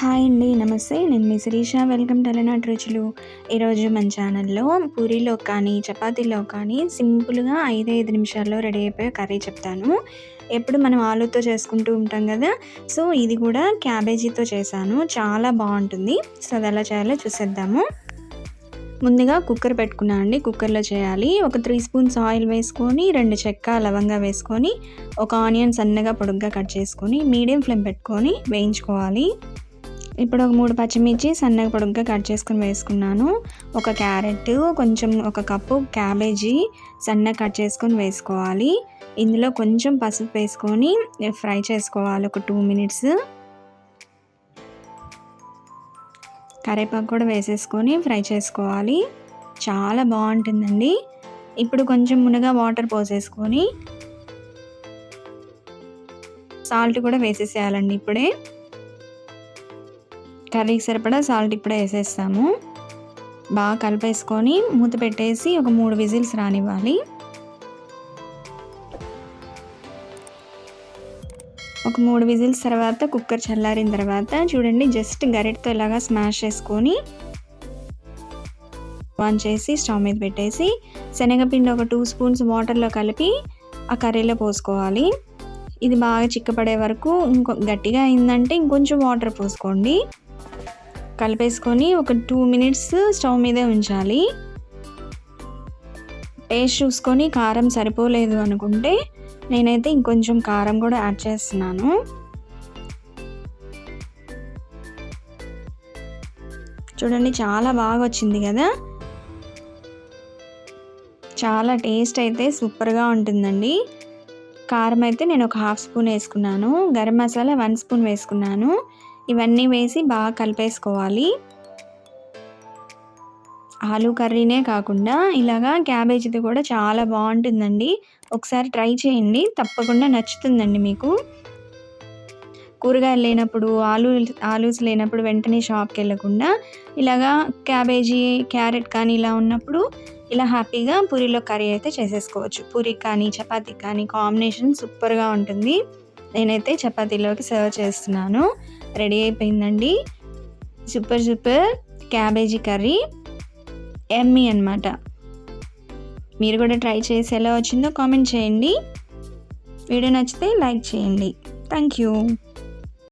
Hi అండి నమస్తే. నేను మీ శిరీష. వెల్కమ్ టెలనాట్ రుచులు. ఈరోజు మన ఛానల్లో పూరీలో కానీ చపాతీలో కానీ సింపుల్గా ఐదు ఐదు నిమిషాల్లో రెడీ అయిపోయే కర్రీ చెప్తాను. ఎప్పుడు మనం ఆలుతో చేసుకుంటూ ఉంటాం కదా సో ఇది కూడా క్యాబేజీతో చేశాను. చాలా బాగుంటుంది. సో అది ఎలా చేయాలో చూసేద్దాము. ముందుగా కుక్కర్ పెట్టుకున్నాను అండి. కుక్కర్లో చేయాలి. ఒక త్రీ స్పూన్స్ ఆయిల్ వేసుకొని రెండు చెక్క లవంగా వేసుకొని ఒక ఆనియన్ సన్నగా పొడుగ్గా కట్ చేసుకొని మీడియం ఫ్లేమ్ పెట్టుకొని వేయించుకోవాలి. ఇప్పుడు ఒక మూడు పచ్చిమిర్చి సన్నగా పొడుగ్గా కట్ చేసుకొని వేసుకున్నాను. ఒక క్యారెట్ కొంచెం ఒక కప్పు క్యాబేజీ సన్నగా కట్ చేసుకొని వేసుకోవాలి. ఇందులో కొంచెం పసుపు వేసుకొని ఫ్రై చేసుకోవాలి ఒక టూ మినిట్స్. కరివేపాకు కూడా వేసేసుకొని ఫ్రై చేసుకోవాలి. చాలా బాగుంటుందండి. ఇప్పుడు కొంచెం మునగా వాటర్ పోసేసుకొని సాల్ట్ కూడా వేసేసేయాలండి ఇప్పుడే. కర్రీకి సరిపడా సాల్ట్ ఇప్పుడే వేసేస్తాము. బాగా కలిపేసుకొని మూత పెట్టేసి ఒక మూడు విజిల్స్ రానివ్వాలి. ఒక మూడు విజిల్స్ తర్వాత కుక్కర్ చల్లారిన తర్వాత చూడండి జస్ట్ గరిటతో ఇలాగా స్మాష్ చేసుకొని ఆన్ చేసి స్టవ్ మీద పెట్టేసి శనగపిండి ఒక టూ స్పూన్స్ వాటర్లో కలిపి ఆ కర్రీలో పోసుకోవాలి. ఇది బాగా చిక్కపడే వరకు ఇంకో గట్టిగా అయిందంటే ఇంకొంచెం వాటర్ పోసుకోండి. కలిపేసుకొని ఒక టూ మినిట్స్ స్టవ్ మీదే ఉంచాలి. టేస్ట్ చూసుకొని కారం సరిపోలేదు అనుకుంటే నేనైతే ఇంకొంచెం కారం కూడా యాడ్ చేస్తున్నాను. చూడండి చాలా బాగా వచ్చింది కదా. చాలా టేస్ట్ అయితే సూపర్గా ఉంటుందండి. కారం అయితే నేను ఒక హాఫ్ స్పూన్ వేసుకున్నాను. గరం మసాలా వన్ స్పూన్ వేసుకున్నాను. ఇవన్నీ వేసి బాగా కలిపేసుకోవాలి. ఆలూ కర్రీనే కాకుండా ఇలాగా క్యాబేజీది కూడా చాలా బాగుంటుందండి. ఒకసారి ట్రై చేయండి. తప్పకుండా నచ్చుతుందండి మీకు. కూరగాయలు లేనప్పుడు ఆలు ఆలూస్ లేనప్పుడు వెంటనే షాప్కి వెళ్ళకుండా ఇలాగా క్యాబేజీ క్యారెట్ కానీ ఇలా ఉన్నప్పుడు ఇలా హ్యాపీగా పూరిలో కర్రీ అయితే చేసేసుకోవచ్చు. పూరి కానీ చపాతీకి కానీ కాంబినేషన్ సూపర్గా ఉంటుంది. నేనైతే చపాతీలోకి సర్వ్ చేస్తున్నాను. రెడీ అయిపోయిందండి. సూపర్ సూపర్ క్యాబేజీ కర్రీ ఎమ్మీ అనమాట మీరు కూడా ట్రై చేసి ఎలా వచ్చిందో కామెంట్ చేయండి. వీడియో నచ్చితే లైక్ చేయండి. Thank you